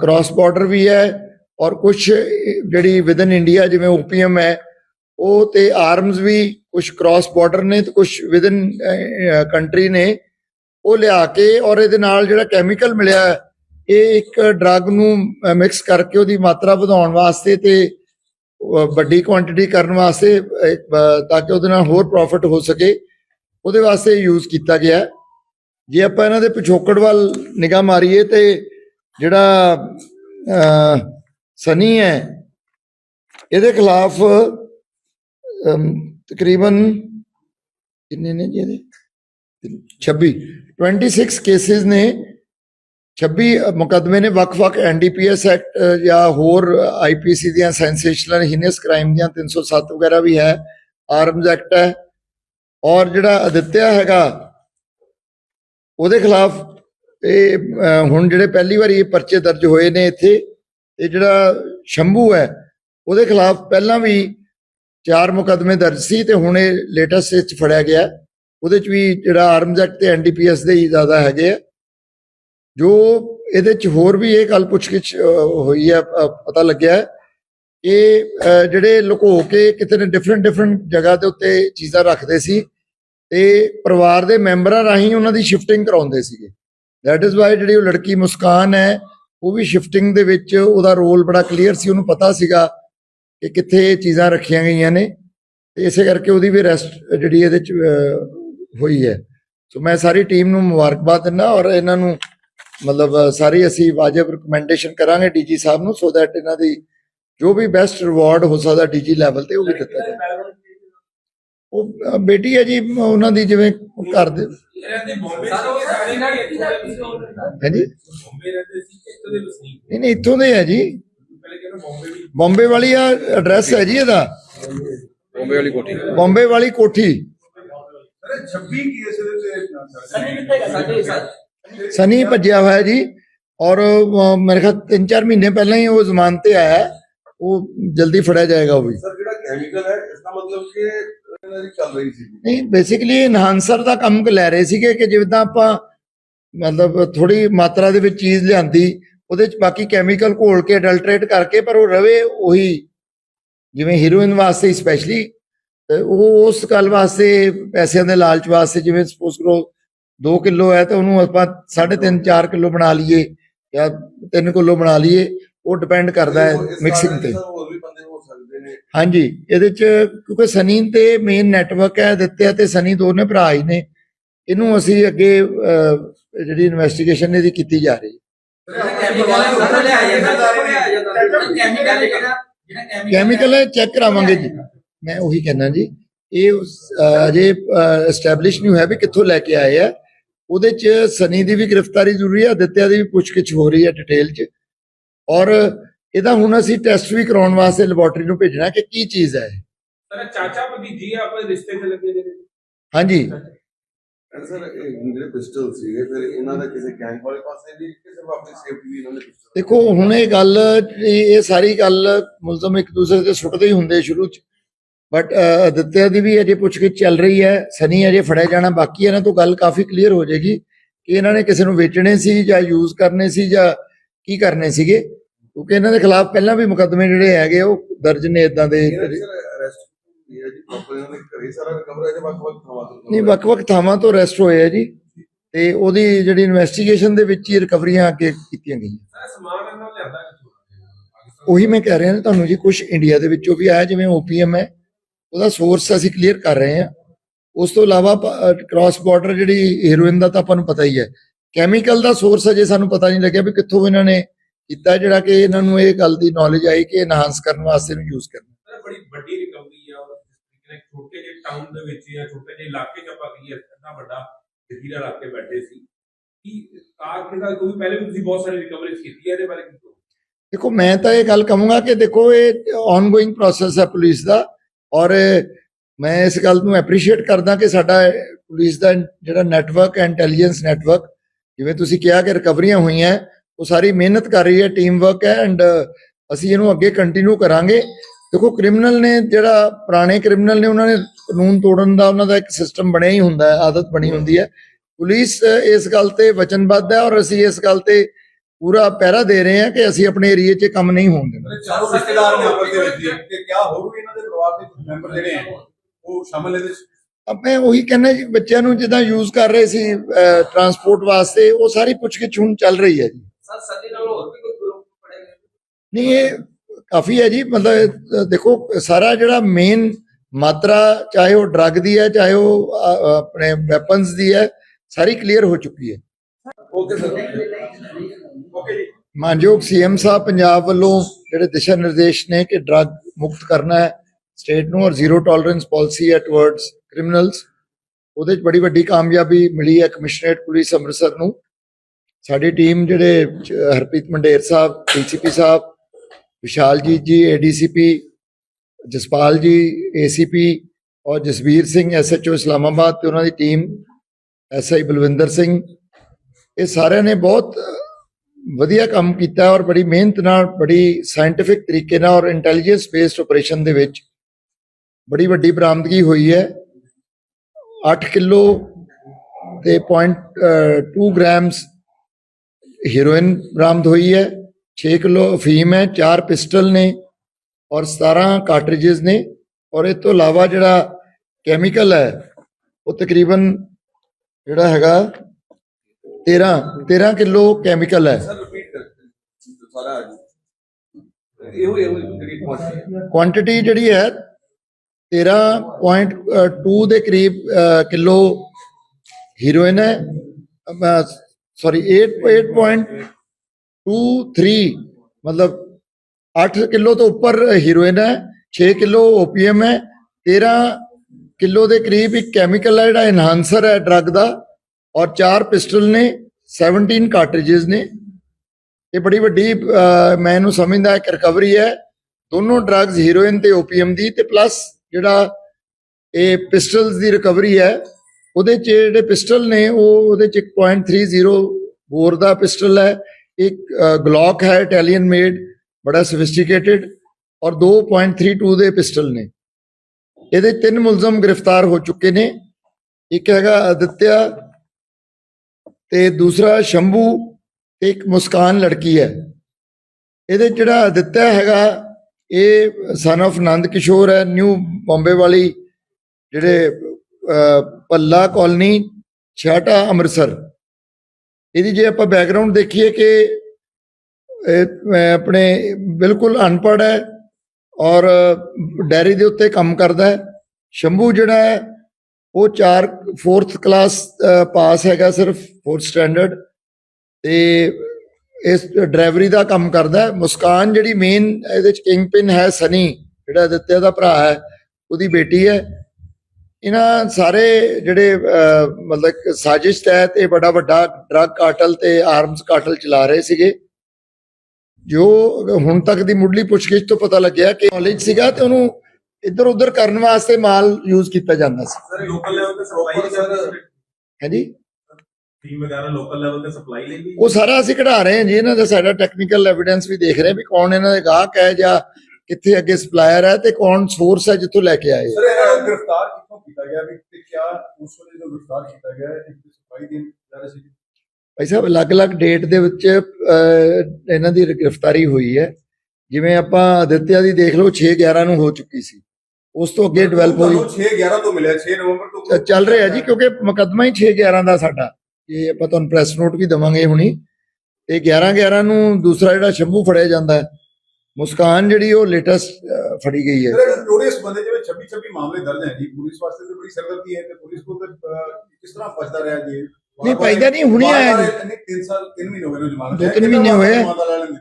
Cross border ਵੀ ਹੈ ਔਰ ਕੁਝ ਜਿਹੜੀ ਵਿਦਨ ਇੰਡੀਆ ਜਿਵੇਂ ਓਪੀਐਮ ਹੈ, ਉਹ ਤੇ ਆਰਮਸ ਵੀ ਕੁਝ ਕ੍ਰਾਸ ਬਾਰਡਰ ਨੇ ਤੇ ਕੁਝ ਵਿਦਨ ਕੰਟਰੀ ਨੇ, ਉਹ ਲਿਆ ਕੇ ਔਰ ਇਹਦੇ ਨਾਲ ਜਿਹੜਾ ਕੈਮੀਕਲ ਮਿਲਿਆ, ਇਹ ਇੱਕ ਡਰੱਗ ਨੂੰ ਮਿਕਸ ਕਰਕੇ ਉਹਦੀ ਮਾਤਰਾ ਵਧਾਉਣ ਵਾਸਤੇ ਤੇ ਵੱਡੀ ਕੁਆਂਟੀਟੀ ਕਰਨ ਵਾਸਤੇ ਤਾਂ ਕਿ ਉਹਦੇ ਨਾਲ ਹੋਰ ਪ੍ਰੋਫਿਟ ਹੋ ਸਕੇ, ਉਹਦੇ ਵਾਸਤੇ ਯੂਜ਼ ਕੀਤਾ ਗਿਆ। ਜੇ ਆਪਾਂ ਇਹਨਾਂ ਦੇ ਪਿਛੋਕੜ ਵੱਲ ਨਿਗਾਹ ਮਾਰੀਏ ਤੇ ਜਿਹੜਾ ਸਨੀ ਹੈ, ਇਹਦੇ ਖਿਲਾਫ ਤਕਰੀਬਨ ਕਿੰਨੇ ਨੇ ਜੀ ਇਹਦੇ? 26 26 ਕੇਸਿਸ ਨੇ। 26 ਮੁਕੱਦਮੇ ਨੇ ਵੱਖ-ਵੱਖ ਐਨਡੀਪੀਐਸ ਐਕਟ ਜਾਂ ਹੋਰ ਆਈਪੀਸੀ ਦੀਆਂ ਸੈਂਸੇਸ਼ਨਲ ਹੀਨੀਅਸ ਕ੍ਰਾਈਮ ਦੀਆਂ 307 ਵਗੈਰਾ ਵੀ ਹੈ। ਆਰਮਜ਼ ਐਕਟ ਹੈ। ਔਰ ਜਿਹੜਾ ਅਦਿੱਤਿਆ ਹੈਗਾ, ਉਹਦੇ ਖਿਲਾਫ ਇਹ ਹੁਣ ਜਿਹੜੇ ਪਹਿਲੀ ਵਾਰੀ ਇਹ ਪਰਚੇ ਦਰਜ ਹੋਏ ਨੇ ਇੱਥੇ, ਇਹ ਜਿਹੜਾ ਸ਼ੰਭੂ ਹੈ, ਉਹਦੇ ਖਿਲਾਫ ਪਹਿਲਾਂ ਵੀ ਚਾਰ ਮੁਕੱਦਮੇ ਦਰਜ ਸੀ ਤੇ ਹੁਣ ਇਹ ਲੇਟੈਸਟ ਵਿੱਚ ਫੜਿਆ ਗਿਆ। ਉਹਦੇ ਚ ਵੀ ਜਿਹੜਾ ਆਰਮਸ ਐਕਟ ਤੇ ਐਨਡੀਪੀਐਸ ਦੇ ਹੀ ਜ਼ਿਆਦਾ ਹੈਗੇ ਆ। ਜੋ ਇਹਦੇ ਚ ਹੋਰ ਵੀ ਇਹ ਗੱਲ ਪੁੱਛਗਿੱਛ ਹੋਈ ਹੈ ਪਤਾ ਲੱਗਿਆ ਹੈ। ਇਹ ਜਿਹੜੇ ਲੁਕੋ ਕੇ ਕਿਤੇ ਨੇ ਡਿਫਰੈਂਟ ਡਿਫਰੈਂਟ ਜਗ੍ਹਾ ਦੇ ਉੱਤੇ ਚੀਜ਼ਾਂ ਰੱਖਦੇ ਸੀ ਤੇ ਪਰਿਵਾਰ ਦੇ ਮੈਂਬਰਾਂ ਰਾਹੀਂ ਉਹਨਾਂ ਦੀ ਸ਼ਿਫਟਿੰਗ ਕਰਾਉਂਦੇ ਸੀਗੇ। ਦੈਟ ਇਜ਼ ਵਾਈ ਜਿਹੜੀ ਉਹ ਲੜਕੀ ਮੁਸਕਾਨ ਹੈ, ਉਹ ਵੀ ਸ਼ਿਫਟਿੰਗ ਦੇ ਵਿੱਚ ਉਹਦਾ ਰੋਲ ਬੜਾ ਕਲੀਅਰ ਸੀ, ਉਹਨੂੰ ਪਤਾ ਸੀਗਾ ਕਿ ਕਿੱਥੇ ਇਹ ਚੀਜ਼ਾਂ ਰੱਖੀਆਂ ਗਈਆਂ ਨੇ। ਤੇ ਇਸੇ ਕਰਕੇ ਉਹਦੀ ਵੀ ਰੈਸਟ ਜਿਹੜੀ ਇਹਦੇ ਚ ਹੋਈ ਹੈ। ਸੋ ਮੈਂ ਸਾਰੀ ਟੀਮ ਨੂੰ ਮੁਬਾਰਕਬਾਦ ਦਿੰਦਾ ਔਰ ਇਹਨਾਂ ਨੂੰ ਮਤਲਬ ਸਾਰੀ ਅਸੀਂ ਵਾਜਬ ਰਿਕਮੈਂਡੇਸ਼ਨ ਕਰਾਂਗੇ ਡੀਜੀ ਸਾਹਿਬ ਨੂੰ ਸੋ ਦੈਟ ਇਹਨਾਂ ਦੀ ਜੋ ਵੀ ਬੈਸਟ ਰਿਵਾਰਡ ਹੋ ਸਕਦਾ ਡੀਜੀ ਲੈਵਲ ਤੇ ਉਹ ਵੀ ਦਿੱਤਾ ਜਾਵੇ। ਉਹ ਬੇਟੀ ਹੈ ਜੀ ਉਹਨਾਂ ਦੀ ਜਿਵੇਂ ਘਰ ਦੇ ਰਹਿੰਦੇ ਬੰਬੇ ਸੀ ਸਾਰੇ ਨਾ ਹੈ ਜੀ? ਬੰਬੇ ਰਹਿੰਦੇ ਸੀ ਇੱਥੇ ਦੇ ਵਸਨੀਕ। ਨਹੀਂ ਨਹੀਂ ਇੱਥੋਂ ਦੇ ਹੈ ਜੀ। ਪਹਿਲੇ ਕਹਿੰਦਾ ਬੰਬੇ ਵੀ ਬੰਬੇ ਵਾਲੀ ਆ ਐਡਰੈਸ ਹੈ ਜੀ ਇਹਦਾ। ਬੰਬੇ ਵਾਲੀ ਕੋਠੀ। ਬੰਬੇ ਵਾਲੀ ਕੋਠੀ। ਅਰੇ 26 ਕੇਸ ਦੇ ਤੇ? ਸਨੀ ਭੱਜਿਆ ਹੋਇਆ ਜੀ। ਔਰ ਮੇਰੇ ਖਿਆਲ 3-4 ਮਹੀਨੇ ਪਹਿਲਾਂ ਹੀ ਉਹ ਜ਼ਮਾਨਤ ਤੇ ਆਇਆ ਹੈ। ਉਹ ਜਲਦੀ ਫੜਿਆ ਜਾਏਗਾ ਉਹ ਵੀ। ਸਰ ਜਿਹੜਾ ਕੈਮੀਕਲ ਹੈ ਇਸ ਦਾ ਮਤਲਬ ਕਿ ਇਹਨਾਂ ਦੀ ਚੱਲ ਰਹੀ ਸੀ। ਨਹੀਂ ਬੇਸਿਕਲੀ ਇਨਹਾਂਸਰ ਦਾ ਕੰਮ ਲੈ ਰਹੇ ਸੀਗੇ ਕਿ ਜਿੱਦਾਂ ਆਪਾਂ ਮਤਲਬ ਥੋੜੀ ਮਾਤਰਾ ਦੇ ਵਿੱਚ ਚੀਜ਼ ਲਿਆਂਦੀ ਉਹਦੇ ਚ ਬਾਕੀ ਕੈਮੀਕਲ ਘੋਲ ਕੇ ਅਡਲਟਰੇਟ ਕਰਕੇ ਪਰ ਉਹ ਰਵੇ ਉਹੀ ਜਿਵੇਂ ਹੀਰੋਇਨ ਵਾਸਤੇ ਸਪੈਸ਼ਲੀ ਉਹ ਉਸ ਗੱਲ ਵਾਸਤੇ ਪੈਸਿਆਂ ਦੇ ਲਾਲਚ ਵਾਸਤੇ ਜਿਵੇਂ ਸਪੋਜ਼ ਕਰੋ 2 ਕਿਲੋ ਹੈ ਤਾਂ ਉਹਨੂੰ ਆਪਾਂ 3.5 4 ਕਿਲੋ ਬਣਾ ਲਈਏ ਜਾਂ 3 ਕਿਲੋ ਬਣਾ ਲਈਏ ਉਹ ਡਿਪੈਂਡ ਕਰਦਾ ਹੈ ਮਿਕਸਿੰਗ ਤੇ। ਹੋਰ ਵੀ ਬੰਦੇ ਹਾਂਜੀ, ਇਹਦੇ ਚ ਕਿਉਂਕਿ ਸਨੀ ਤੇ ਮੇਨ ਨੈਟਵਰਕ ਹੈ ਦਿੱਤਿਆ ਤੇ ਸਨੀ ਦੋਨੇ ਭਰਾ ਹੀ ਨੇ। ਇਹਨੂੰ ਅਸੀਂ ਅੱਗੇ ਜਿਹੜੀ ਇਨਵੈਸਟੀਗੇਸ਼ਨ ਇਹਦੀ ਕੀਤੀ ਜਾ ਰਹੀ ਕੈਮੀਕਲ ਚੈੱਕ ਕਰਾਵਾਂਗੇ ਜੀ। ਮੈਂ ਉਹੀ ਕਹਿੰਦਾ ਜੀ, ਇਹ ਅਜੇ ਐਸਟੈਬਲਿਸ਼ ਨਹੀਂ ਹੋਇਆ ਵੀ ਕਿੱਥੋਂ ਲੈ ਕੇ ਆਏ ਆ। ਉਹਦੇ ਚ ਸਨੀ ਦੀ ਵੀ ਗ੍ਰਿਫਤਾਰੀ ਜ਼ਰੂਰੀ ਹੈ ਦਿੱਤਿਆ ਦੀ ਵੀ ਪੁੱਛਗਿੱਛ ਹੋ ਰਹੀ ਹੈ ਡਿਟੇਲ ਚ। ਔਰ ਇਹਦਾ ਹੁਣ ਅਸੀਂ ਟੈਸਟ ਵੀ ਕਰਾਉਣ ਵਾਸਤੇ ਲੈਬੋਰੇਟਰੀ ਨੂੰ ਭੇਜਣਾ ਕਿ ਕੀ ਚੀਜ਼ ਹੈ। ਸਰ ਚਾਚਾ ਭਤੀਜੀ ਆ ਆਪਣੇ ਰਿਸ਼ਤੇ ਤੇ ਲੱਗੇ ਜਿਹੜੇ? ਹਾਂਜੀ। ਸਰ ਇਹ ਜਿਹੜੇ ਪਿਸਟਲ ਸੀਗੇ ਫਿਰ ਇਹਨਾਂ ਦਾ ਕਿਸੇ ਗੈਂਗ ਵਾਲੇ ਪਾਸੇ ਵੀ ਕਿਸੇ ਆਪਣੀ ਸੇਫਟੀ ਲਈ ਇਹਨਾਂ ਨੇ ਪਿਸਟਲ ਦੇਖੋ ਹੁਣ ਇਹ ਗੱਲ ਇਹ ਸਾਰੀ ਗੱਲ ਮੁਲਜ਼ਮ ਇੱਕ ਦੂਸਰੇ ਤੇ ਸੁੱਟਦੇ ਹੀ ਹੁੰਦੇ ਸ਼ੁਰੂ ਚ। ਬਟ ਅਦਿੱਤਿਆ ਦੀ ਵੀ ਅਜੇ ਪੁੱਛਗਿੱਛ ਚੱਲ ਰਹੀ ਹੈ ਸਨੀ ਅਜੇ ਫੜਿਆ ਜਾਣਾ ਬਾਕੀ ਇਹਨਾਂ ਤੋਂ ਗੱਲ ਕਾਫੀ ਕਲੀਅਰ ਹੋ ਜਾਏਗੀ ਕਿ ਇਹਨਾਂ ਨੇ ਕਿਸੇ ਨੂੰ ਵੇਚਣੇ ਸੀ ਜਾਂ ਯੂਜ਼ ਕਰਨੇ ਸੀ ਜਾਂ ਕੀ ਕਰਨੇ ਸੀਗੇ। ਕਿਉਂਕਿ ਇਹਨਾਂ ਦੇ ਖਿਲਾਫ ਪਹਿਲਾਂ ਵੀ ਮੁਕੱਦਮੇ ਜਿਹੜੇ ਹੈਗੇ ਉਹ ਦਰਜ ਨੇ ਇਦਾਂ ਦੇ ਨਹੀਂ ਵੱਖ-ਵੱਖ ਥਾਵਾਂ ਤੋਂ ਅਰੈਸਟ ਹੋਏ ਆ ਜੀ। ਤੇ ਉਹਦੀ ਜਿਹੜੀ ਇਨਵੈਸਟੀਗੇਸ਼ਨ ਦੇ ਵਿੱਚ ਹੀ ਰਿਕਵਰੀਆਂ ਅੱਗੇ ਕੀਤੀਆਂ ਗਈਆਂ। ਸਰ ਸਮਾਨ ਇਹਨਾਂ ਲਿਆਂਦਾ ਕਿੱਥੋਂ? ਉਹੀ ਮੈਂ ਕਹਿ ਰਿਹਾ ਤੁਹਾਨੂੰ ਜੀ ਕੁਝ ਇੰਡੀਆ ਦੇ ਵਿੱਚੋਂ ਵੀ ਆਇਆ ਜਿਵੇਂ ਓਪੀਐਮ ਹੈ ਉਹਦਾ ਸੋਰਸ ਅਸੀਂ ਕਲੀਅਰ ਕਰ ਰਹੇ ਹਾਂ। ਉਸ ਤੋਂ ਇਲਾਵਾ ਕ੍ਰਾਸ ਬਾਰਡਰ ਜਿਹੜੀ ਹੀਰੋਇਨ ਦਾ ਤਾਂ ਆਪਾਂ ਨੂੰ ਪਤਾ ਹੀ ਹੈ। ਕੈਮੀਕਲ ਦਾ ਸੋਰਸ ਅਜੇ ਸਾਨੂੰ ਪਤਾ ਨਹੀਂ ਲੱਗਿਆ ਵੀ ਕਿੱਥੋਂ ਇਹਨਾਂ ਨੇ ਕੀਤਾ ਜਿਹੜਾ ਕਿ ਇਹਨਾਂ ਨੂੰ ਇਹ ਗੱਲ ਦੀ ਨੌਲੇਜ ਆਈ ਕਿ ਐਨਹਾਂਸ ਕਰਨ ਵਾਸਤੇ ਨੂੰ ਯੂਜ਼ ਕਰਨਾ। ਸਰ ਬੜੀ ਵੱਡੀ ਰਿਕਵਰੀ ਆ ਔਰ ਜਿਸ ਤਰੀਕੇ ਨਾਲ ਇੱਕ ਛੋਟੇ ਜਿਹੇ ਟਾਊਨ ਦੇ ਵਿੱਚ ਜਾਂ ਛੋਟੇ ਜਿਹੇ ਇਲਾਕੇ 'ਚ ਆਪਾਂ ਕਹੀਏ ਇੰਨਾ ਵੱਡਾ ਜਜ਼ੀਰਾ ਰੱਖ ਕੇ ਬੈਠੇ ਸੀ। ਕੀ ਕਾਰ ਕਿਹਦਾ ਕੋਈ ਪਹਿਲੇ ਵੀ ਤੁਸੀਂ ਬਹੁਤ ਸਾਰੀ ਰਿਕਵਰੀਜ਼ ਕੀਤੀ ਹੈ ਇਹਦੇ ਬਾਰੇ ਕੀ ਕਹੋ ਦੇਖੋ ਮੈਂ ਤਾਂ ਇਹ ਗੱਲ ਕਹੂੰਗਾ ਕਿ ਦੇਖੋ ਇਹ ਆਨਗੋਇੰਗ ਪ੍ਰੋਸੈਸ ਹੈ ਪੁਲਿਸ ਦਾ ਔਰ ਮੈਂ ਇਸ ਗੱਲ ਨੂੰ ਐਪਰੀਸ਼ੀਏਟ ਕਰਦਾ ਕਿ ਸਾਡਾ ਪੁਲਿਸ ਦਾ ਜਿਹੜਾ ਨੈਟਵਰਕ ਹੈ ਇੰਟੈਲੀਜੈਂਸ ਨੈਟਵਰਕ ਜਿਵੇਂ ਤੁਸੀਂ ਕਿਹਾ ਕਿ ਰਿਕਵਰੀਆਂ ਹੋਈਆਂ ਉਹ ਸਾਰੀ ਮਿਹਨਤ ਕਰ ਰਹੀ ਹੈ ਟੀਮ ਵਰਕ ਹੈ ਐਂਡ ਅਸੀਂ ਇਹਨੂੰ ਅੱਗੇ ਕੰਟੀਨਿਊ ਕਰਾਂਗੇ। ਦੇਖੋ ਕ੍ਰਿਮੀਨਲ ਨੇ ਜਿਹੜਾ ਪੁਰਾਣੇ ਕ੍ਰਿਮੀਨਲ ਨੇ ਉਹਨਾਂ ਨੇ ਕਾਨੂੰਨ ਤੋੜਨ ਦਾ ਉਹਨਾਂ ਦਾ ਇੱਕ ਸਿਸਟਮ ਬਣਿਆ ਹੀ ਹੁੰਦਾ ਹੈ ਆਦਤ ਬਣੀ ਹੁੰਦੀ ਹੈ। ਪੁਲਿਸ ਇਸ ਗੱਲ ਤੇ ਵਚਨਬੱਧ ਹੈ ਔਰ ਅਸੀਂ ਇਸ ਗੱਲ ਤੇ ਪੂਰਾ ਪਹਿਰਾ ਦੇ ਰਹੇ ਹਾਂ ਕਿ ਅਸੀਂ ਆਪਣੇ ਏਰੀਏ 'ਚ ਕੰਮ ਨਹੀਂ ਹੋਣ ਦੇਣਾ। ਚਾਰੋਂ ਰਿਸ਼ਤੇਦਾਰ ਨੇ ਆਪਸ ਦੇ ਵਿੱਚ ਜੀ, ਤੇ ਕਿਆ ਹੋਰ ਵੀ ਇਹਨਾਂ ਦੇ ਪਰਿਵਾਰ ਦੇ ਮੈਂਬਰ ਜਿਹੜੇ ਆ ਉਹ ਸ਼ਾਮਲ ਇਹਦੇ ਵਿੱਚ ਆਪਾਂ ਉਹੀ ਕਹਿੰਦੇ ਜੀ ਬੱਚਿਆਂ ਨੂੰ ਜਿੱਦਾਂ ਯੂਜ਼ ਕਰ ਰਹੇ ਸੀ ਟਰਾਂਸਪੋਰਟ ਵਾਸਤੇ ਉਹ ਸਾਰੀ ਪੁੱਛਗਿੱਛ ਹੁਣ ਚੱਲ ਰਹੀ ਹੈ ਜੀ। ਸਰ ਸੱਜੇ ਨਾਲ ਹੋਰ ਵੀ ਕੋਈ ਗਰੁੱਪ ਪੜੇ ਨੇ? ਨਹੀਂ ਇਹ ਕਾਫੀ ਹੈ ਜੀ। ਮਤਲਬ ਦੇਖੋ ਸਾਰਾ ਜਿਹੜਾ ਮੇਨ ਮਾਤਰਾ ਚਾਹੇ ਉਹ ਡਰੱਗ ਦੀ ਹੈ ਚਾਹੇ ਉਹ ਆਪਣੇ ਵੈਪਨਸ ਦੀ ਹੈ ਸਾਰੀ ਕਲੀਅਰ ਹੋ ਚੁੱਕੀ ਹੈ। ਓਕੇ ਸਰ ਓਕੇ ਜੀ। ਮਾਨਯੋਗ ਸੀਐਮ ਸਾਹਿਬ ਪੰਜਾਬ ਵੱਲੋਂ ਜਿਹੜੇ ਦਿਸ਼ਾ ਨਿਰਦੇਸ਼ ਨੇ ਕਿ ਡਰੱਗ ਮੁਕਤ ਕਰਨਾ ਹੈ ਸਟੇਟ ਨੂੰ ਔਰ ਜ਼ੀਰੋ ਟੋਲਰੈਂਸ ਪਾਲਿਸੀ ਹੈ ਟੁਵਰਡਸ ਕ੍ਰਿਮੀਨਲਸ ਉਹਦੇ 'ਚ ਬੜੀ ਵੱਡੀ ਕਾਮਯਾਬੀ ਮਿਲੀ ਹੈ ਕਮਿਸ਼ਨਰੇਟ ਪੁਲਿਸ ਅੰਮ੍ਰਿਤਸਰ ਨੂੰ। ਸਾਡੀ ਟੀਮ ਜਿਹੜੇ ਹਰਪ੍ਰੀਤ ਮੰਡੇਰ ਸਾਹਿਬ, ਡੀਸੀਪੀ ਸਾਹਿਬ, ਵਿਸ਼ਾਲਜੀਤ ਜੀ, ਏਡੀਸੀਪੀ, ਜਸਪਾਲ ਜੀ, ਏਸੀਪੀ ਔਰ ਜਸਵੀਰ ਸਿੰਘ, ਐਸਐਚਓ ਇਸਲਾਮਾਬਾਦ ਤੇ ਉਹਨਾਂ ਦੀ ਟੀਮ, ਐਸਆਈ ਬਲਵਿੰਦਰ ਸਿੰਘ। ਇਹ ਸਾਰਿਆਂ ਨੇ ਬਹੁਤ ਵਧੀਆ ਕੰਮ ਕੀਤਾ ਔਰ ਬੜੀ ਮਿਹਨਤ ਨਾਲ, ਬੜੀ ਸਾਇੰਟਿਫਿਕ ਤਰੀਕੇ ਨਾਲ ਔਰ ਇੰਟੈਲੀਜੈਂਸ ਬੇਸਡ ਆਪਰੇਸ਼ਨ ਦੇ ਵਿੱਚ ਬੜੀ ਵੱਡੀ ਬਰਾਮਦਗੀ ਹੋਈ ਹੈ। 8 ਕਿਲੋ ਤੇ 0.2 ਗ੍ਰਾਮਸ ਹੀਰੋਇਨ ਬਰਾਮਦ ਹੋਈ ਹੈ 6 ਕਿਲੋ ਅਫੀਮ ਹੈ 4 ਪਿਸਟਲ ਨੇ ਔਰ 17 ਕਾਰਟ੍ਰਿਜਸ ਨੇ ਔਰ ਇਹ ਤੋਂ ਇਲਾਵਾ ਜਿਹੜਾ ਕੈਮੀਕਲ ਹੈ ਉਹ ਤਕਰੀਬਨ ਜਿਹੜਾ ਹੈਗਾ 13 13 ਕਿਲੋ ਕੈਮੀਕਲ ਹੈ ਸਰ ਰਿਪੀਟ ਕਰ ਸਾਰਾ ਆ ਜੀ ਇਹੋ ਇਹੋ ਜਿਹੜੀ ਕੁਆਂਟੀਟੀ ਕੁਆਂਟੀਟੀ ਜਿਹੜੀ ਹੈ 13.2 ਦੇ ਕਰੀਬ ਅਹ, ਕਿਲੋ ਹੀਰੋਇਨ ਹੈ ਸੌਰੀ 8.8.23 ਮਤਲਬ 8 ਕਿਲੋ ਤੋਂ ਉੱਪਰ ਹੀਰੋਇਨ ਹੈ 6 ਕਿਲੋ ਓਪੀਐਮ ਹੈ 13 ਕਿਲੋ ਦੇ ਕਰੀਬ ਇੱਕ ਕੈਮੀਕਲ ਹੈ ਜਿਹੜਾ ਇਨਹਾਂਸਰ ਹੈ ਡਰੱਗ ਦਾ ਔਰ ਚਾਰ ਪਿਸਟਲ ਨੇ 17 ਕਾਰਟ੍ਰਿਜਸ ਨੇ ਇਹ ਬੜੀ ਵੱਡੀ ਅਹ, ਮੈਂ ਇਹਨੂੰ ਸਮਝਦਾ ਇੱਕ ਰਿਕਵਰੀ ਹੈ ਦੋਨੋਂ ਡਰੱਗਸ ਹੀਰੋਇਨ ਤੇ ਓਪੀਐਮ ਦੀ ਤੇ ਪਲੱਸ ਜਿਹੜਾ ਇਹ ਪਿਸਟਲਸ ਦੀ ਰਿਕਵਰੀ ਹੈ ਉਹਦੇ ਚ ਜਿਹੜੇ ਪਿਸਟਲ ਨੇ, ਉਹ ਉਹਦੇ ਚ ਇੱਕ 0.30 ਬੋਰ ਦਾ ਪਿਸਟਲ ਹੈ, ਇੱਕ ਗਲੌਕ ਹੈ ਇਟਾਲੀਅਨ ਮੇਡ ਬੜਾ ਸੋਫਿਸਟੀਕੇਟਿਡ ਔਰ 2.32 ਦੇ ਪਿਸਟਲ ਨੇ। ਇਹਦੇ ਤਿੰਨ ਮੁਲਜ਼ਮ ਗ੍ਰਿਫਤਾਰ ਹੋ ਚੁੱਕੇ ਨੇ, ਇੱਕ ਹੈਗਾ ਅਦਿੱਤਿਆ ਤੇ ਦੂਸਰਾ ਸ਼ੰਭੂ ਤੇ ਇੱਕ ਮੁਸਕਾਨ ਲੜਕੀ ਹੈ। ਇਹਦੇ ਜਿਹੜਾ ਅਦਿੱਤਿਆ ਹੈਗਾ, ਇਹ ਸਨ of ਆਨੰਦ ਕਿਸ਼ੋਰ ਹੈ ਨਿਊ ਬੰਬੇ ਵਾਲੀ ਜਿਹੜੇ ਪੱਲਾ ਕਾਲਨੀ ਛਾਟਾ ਅੰਮ੍ਰਿਤਸਰ। ਇਹਦੀ ਜੇ ਆਪਾਂ ਬੈਕਗ੍ਰਾਉਂਡ ਦੇਖੀਏ ਕਿ ਇਹ ਆਪਣੇ ਬਿਲਕੁਲ ਅਨਪੜ੍ਹ ਹੈ ਔਰ ਡੈਰੀ ਦੇ ਉੱਤੇ ਕੰਮ ਕਰਦਾ ਹੈ। ਸ਼ੰਭੂ ਜਿਹੜਾ ਹੈ, ਉਹ 4 4th ਕਲਾਸ ਪਾਸ ਹੈਗਾ ਸਿਰਫ 4th ਸਟੈਂਡਰਡ ਤੇ ਇਸ ਡਰਾਈਵਰੀ ਦਾ ਕੰਮ ਕਰਦਾ ਹੈ। ਮੁਸਕਾਨ ਜਿਹੜੀ ਮੇਨ ਇਹਦੇ ਚ ਕਿੰਗ ਪਿਨ ਹੈ, ਸਨੀ, ਜਿਹੜਾ ਦਿੱਤੇ ਦਾ ਭਰਾ ਹੈ, ਉਹਦੀ ਬੇਟੀ ਹੈ। ਇਹਨਾਂ ਸਾਰੇ ਜਿਹੜੇ ਮਤਲਬ ਸਾਜ਼ਿਸ਼ ਤਹਿਤ ਇਹ ਬੜਾ ਵੱਡਾ ਡਰੱਗ ਕਾਰਟਲ ਤੇ ਆਰਮਸ ਕਾਰਟਲ ਚਲਾ ਰਹੇ ਸੀਗੇ। ਜੋ ਹੁਣ ਤੱਕ ਦੀ ਮੁੱਢਲੀ ਪੁੱਛਗਿੱਛ ਤੋਂ ਪਤਾ ਲੱਗਿਆ ਕਿ ਨੌਲੇਜ ਸੀਗਾ ਤੇ ਉਹਨੂੰ ਇੱਧਰ ਉੱਧਰ ਕਰਨ ਵਾਸਤੇ ਮਾਲ ਯੂਜ਼ ਕੀਤਾ ਜਾਂਦਾ ਸੀ। ਸਰ ਲੋਕਲ ਲੈਵਲ ਤੇ ਸਪਲਾਈ ਕਰਦੇ ਹਾਂਜੀ ਟੀਮ ਵਗੈਰਾ ਲੋਕਲ ਲੈਵਲ ਤੇ ਸਪਲਾਈ ਲਈ ਵੀ? ਉਹ ਸਾਰਾ ਅਸੀਂ ਕਢਾ ਰਹੇ ਹਾਂ ਜੀ ਇਹਨਾਂ ਦਾ ਸਾਡਾ ਟੈਕਨੀਕਲ ਐਵੀਡੈਂਸ ਵੀ ਦੇਖ ਰਹੇ ਹਾਂ ਵੀ ਕੌਣ ਇਹਨਾਂ ਦੇ ਗਾਹਕ ਹੈ ਜਾਂ ਕਿੱਥੇ ਅੱਗੇ ਸਪਲਾਇਰ ਹੈ ਤੇ ਕੌਣ ਸੋਰਸ ਹੈ ਜਿੱਥੋਂ ਲੈ ਕੇ ਆਏ। ਸਰ ਇਹ ਗ੍ਰਿਫਤਾਰ ਕਿੱਥੋਂ ਕੀਤਾ ਗਿਆ ਵੀ ਤੇ ਕਿਆ ਉਸ ਵੇਲੇ ਜੋ ਗ੍ਰਿਫਤਾਰ ਕੀਤਾ ਗਿਆ ਇੱਕ ਸਫ਼ਾਈ ਦੇਣ ਜਾ ਰਹੇ ਸੀ ਭਾਈ ਸਾਹਿਬ ਅਲੱਗ-ਅਲੱਗ ਡੇਟ ਦੇ ਵਿੱਚ ਇਹਨਾਂ ਦੀ ਗ੍ਰਿਫਤਾਰੀ ਹੋਈ ਹੈ। ਜਿਵੇਂ ਆਪਾਂ ਅਦਿੱਤਿਆ ਦੀ ਦੇਖ ਲਓ 6 11 ਨੂੰ ਹੋ ਚੁੱਕੀ ਸੀ। ਉਸ ਤੋਂ ਅੱਗੇ ਡਿਵੈਲਪ ਹੋਈ 6 11 ਤੋਂ ਮਿਲਿਆ 6 ਨਵੰਬਰ ਤੋਂ ਚੱਲ ਰਿਹਾ ਜੀ ਕਿਉਂਕਿ ਮੁਕੱਦਮਾ ਹੀ 6 11 ਦਾ ਸਾਡਾ। ਇਹ ਆਪਾਂ ਤੁਹਾਨੂੰ ਪ੍ਰੈਸ ਨੋਟ ਵੀ ਦਵਾਂਗੇ ਹੁਣੀ। ਤੇ 11 11 ਨੂੰ ਦੂਸਰਾ ਜਿਹੜਾ ਸ਼ੰਭੂ ਫੜਿਆ ਜਾਂਦਾ ਹੈ ਮੁਸਕਾਨ ਜਿਹੜੀ ਉਹ ਲੇਟੈਸਟ ਫੜੀ ਗਈ ਹੈ ਨੋਟਿਸ ਬੰਦੇ ਜਿਵੇਂ 26 26 ਮਾਮਲੇ ਦਰਜ ਹੈ ਜੀ ਪੁਲਿਸ ਵਾਸਤੇ ਤਾਂ ਬੜੀ ਸਰਗਰਮੀ ਹੈ ਤੇ ਪੁਲਿਸ ਕੋਲ ਤਾਂ ਕਿਸ ਤਰ੍ਹਾਂ ਬਚਦਾ ਰਿਹਾ ਜੀ ਨਹੀਂ, ਫਾਇਦਾ ਨਹੀਂ, ਹੁਣੀ ਆਇਆ ਜੀ। ਜੀ 3 ਸਾਲ 3 ਮਹੀਨੇ ਹੋ ਗਏ ਜਮਾਨਤ ਦੋ। ਤਿੰਨ ਮਹੀਨੇ ਹੋਏ?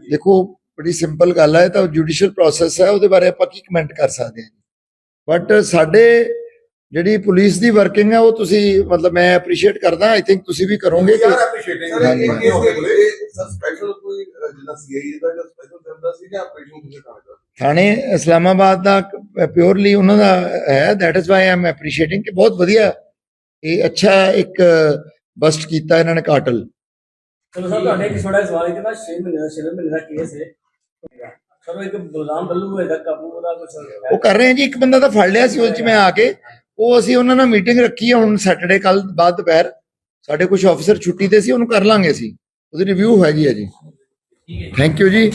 ਦੇਖੋ ਬੜੀ ਸਿੰਪਲ ਗੱਲ ਹੈ ਤਾਂ ਜੁਡੀਸ਼ੀਅਲ ਪ੍ਰੋਸੈਸ ਹੈ ਉਹਦੇ ਬਾਰੇ ਆਪਾਂ ਕੀ ਕਮੈਂਟ ਕਰ ਸਕਦੇ ਹਾਂ ਬਟ ਸਾਡੇ ਜਿਹੜੀ ਪੁਲਿਸ ਦੀ ਵਰਕਿੰਗ ਹੈ ਉਹ ਤੁਸੀਂ ਮਤਲਬ ਮੈਂ ਐਪਰੀਸ਼ੀਏਟ ਕਰਦਾ ਆਈ ਥਿੰਕ ਤੁਸੀਂ ਵੀ ਕਰੋਗੇ ਕਿ ਯਾਰ ਸਰ। ਇਹ। ਸਰ ਸਪੈਸ਼ਲ ਕੋਈ ਦਾ ਸਪੈਸ਼ਲ ਸੀ ਜਾਂ ਆਪਰੇਸ਼ਨ ਥਾਣੇ ਇਸਲਾਮਾਬਾਦ ਦਾ ਪਿਓਰਲੀ ਉਹਨਾਂ ਦਾ ਹੈ that is why I'm appreciating ਕਿ ਬਹੁਤ ਵਧੀਆ ਇਹ ਅੱਛਾ ਇੱਕ ਬਸਟ ਕੀਤਾ ਇਹਨਾਂ ਨੇ ਕਾਟਲ। ਚਲੋ ਸਰ ਤੁਹਾਡੇ ਇੱਕ ਛੋਟਾ ਸਵਾਲ ਹੈ ਕਿ ਨਾ 6 ਮਹੀਨੇ ਦਾ 6 ਮਹੀਨੇ ਦਾ ਕੇਸ ਹੈ। ਸਰ ਉਹ ਇੱਕ ਬਲਰਾਮ ਬੱਲੂ ਹੋਏਗਾ ਕਾਬੂ ਉਹਦਾ ਕੁਝ ਉਹ ਕਰ ਰਹੇ ਜੀ ਇੱਕ ਬੰਦਾ ਤਾਂ ਫੜ ਲਿਆ ਸੀ ਉਹ ਚ ਮੈਂ ਆ ਕੇ। ਉਹ ਅਸੀਂ ਉਹਨਾਂ ਨਾਲ ਮੀਟਿੰਗ ਰੱਖੀ ਹੈ ਹੁਣ ਸੈਟਰਡੇ ਕੱਲ ਬਾਅਦ ਦੁਪਹਿਰ। ਸਾਡੇ ਕੁਝ ਅਫਸਰ ਛੁੱਟੀ ਤੇ ਸੀ ਉਹਨੂੰ ਕਰ ਲਾਂਗੇ ਅਸੀਂ। ਉਹਦੀ ਰਿਵਿਊ ਹੈਗੀ ਹੈ ਜੀ। ਥੈਂਕ ਯੂ ਜੀ।